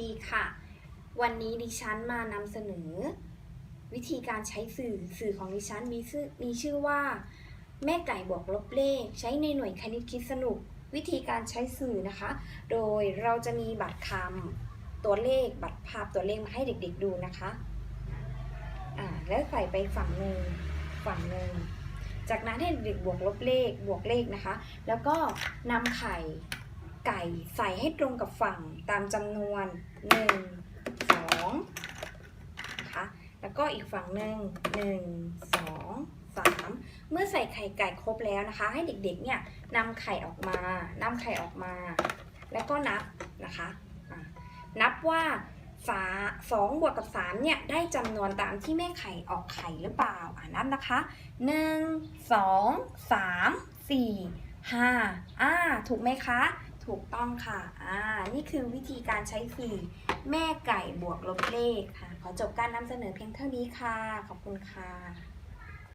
ดีค่ะ วันนี้ดิฉันมานำเสนอ วิธีการใช้สื่อสื่อของดิฉันมีชื่อมีชื่อว่า แม่ไก่บวกลบเลข ใช้ในหน่วยคณิตคิดสนุก วิธีการใช้สื่อนะคะ โดยเราจะมีบัตรคำตัวเลขบัตรภาพตัวเลขมาให้เด็กๆดูนะคะอ่าแล้วใส่ไปฝั่งหนึ่งฝั่งหนึ่งจากนั้นให้เด็กบวกลบเลขบวกเลขนะคะ แล้วก็นำไข่ ไก่ใส่ให้ตรงกับฝั่งตามจำนวน1 2นะคะแล้วก็อีกฝั่งหนึ่ง1 2 3 เมื่อใส่ไข่ไก่ครบแล้วนะคะ ให้เด็กๆเนี่ยนำไข่ออกมานำไข่ออกมา แล้วก็นับนะคะะนับว่าสาสองบวกกับสามเนี่ยได้จำนวนตามที่แม่ไข่ออกไข่หรือเปล่าอ่านับนะคะหนึ่งสองสามสี่ห้าอ่าถูกไหมคะ ถูกต้องค่ะ อ่า นี่คือวิธีการใช้สี่แม่ไก่บวกลบเลขค่ะ ขอจบการนำเสนอเพียงเท่านี้ค่ะ ขอบคุณค่ะ